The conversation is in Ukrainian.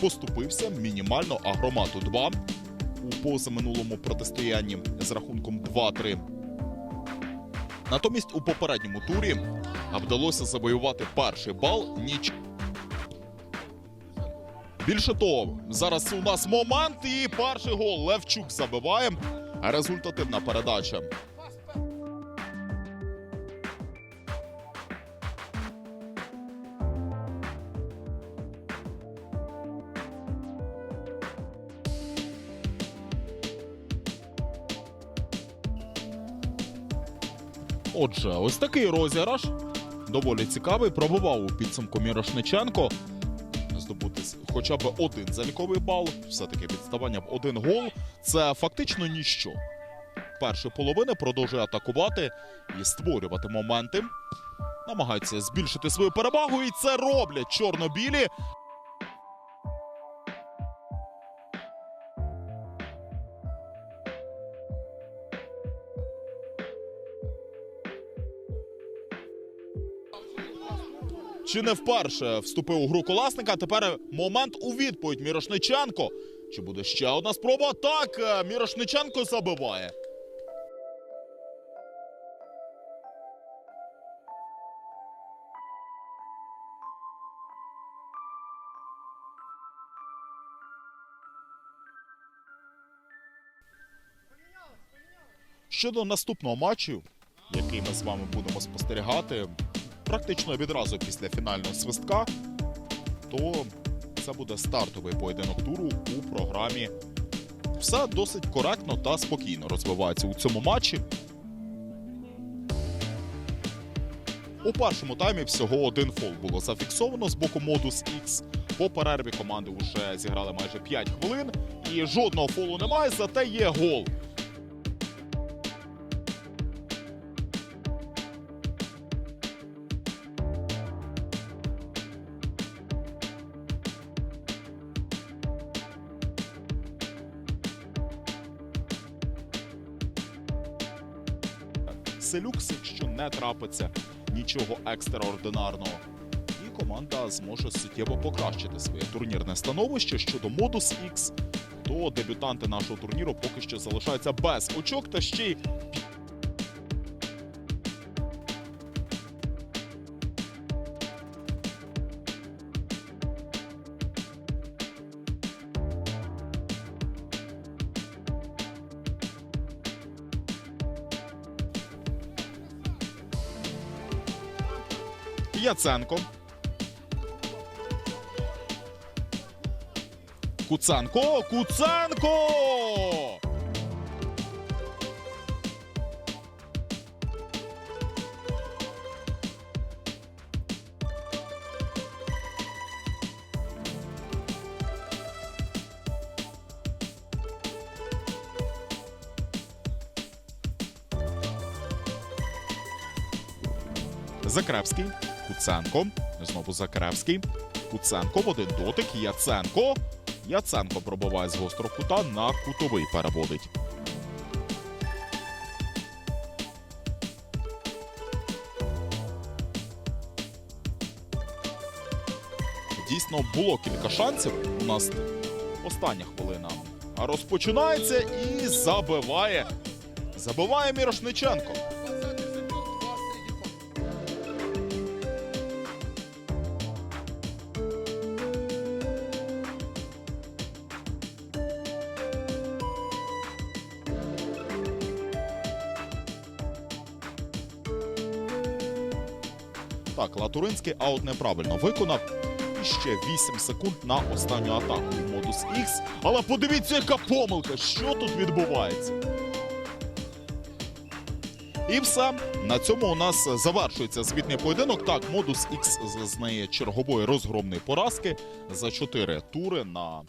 поступився мінімально агромату 2 у позаминулому протистоянні з рахунком 2-3. Натомість у попередньому турі вдалося завоювати перший бал ніч. Більше того, зараз у нас момент і перший гол Левчук забиває. Результативна передача. Отже, ось такий розіграш. Доволі цікавий. Пробував у підсумку Мірошниченко. Здобути хоча б один заліковий бал. Все-таки відставання в один гол. Це фактично ніщо. Перша половина продовжує атакувати і створювати моменти. Намагаються збільшити свою перевагу, і це роблять чорно-білі. Чи не вперше вступив у гру коласника. Тепер момент у відповідь Мірошниченко. Чи буде ще одна спроба? Так, е, Мірошниченко забиває. Щодо наступного матчу, який ми з вами будемо спостерігати, практично відразу після фінального свистка, то це буде стартовий поєдинок туру у програмі. Все досить коректно та спокійно розвивається у цьому матчі. У першому таймі всього один фол було зафіксовано з боку Modus X. По перерві команди вже зіграли майже 5 хвилин, і жодного фолу немає, зате є гол. Селюкс, якщо не трапиться нічого екстраординарного. І команда зможе суттєво покращити своє турнірне становище щодо модус X, то дебютанти нашого турніру поки що залишаються без очок та ще й Яценко. Куценко! Куценко! Закревський. Куценко. Знову Закревський. Куценко в один дотик. Яценко. Яценко пробиває з гострого кута на кутовий переводить. Дійсно було кілька шансів. У нас остання хвилина розпочинається і забиває. Забиває Мірошниченко. Так, Латуринський аут неправильно виконав. І ще 8 секунд на останню атаку модус X. Але подивіться, яка помилка! Що тут відбувається? І все. На цьому у нас завершується звітний поєдинок. Так, модус X зазнає чергової розгромної поразки за 4 тури на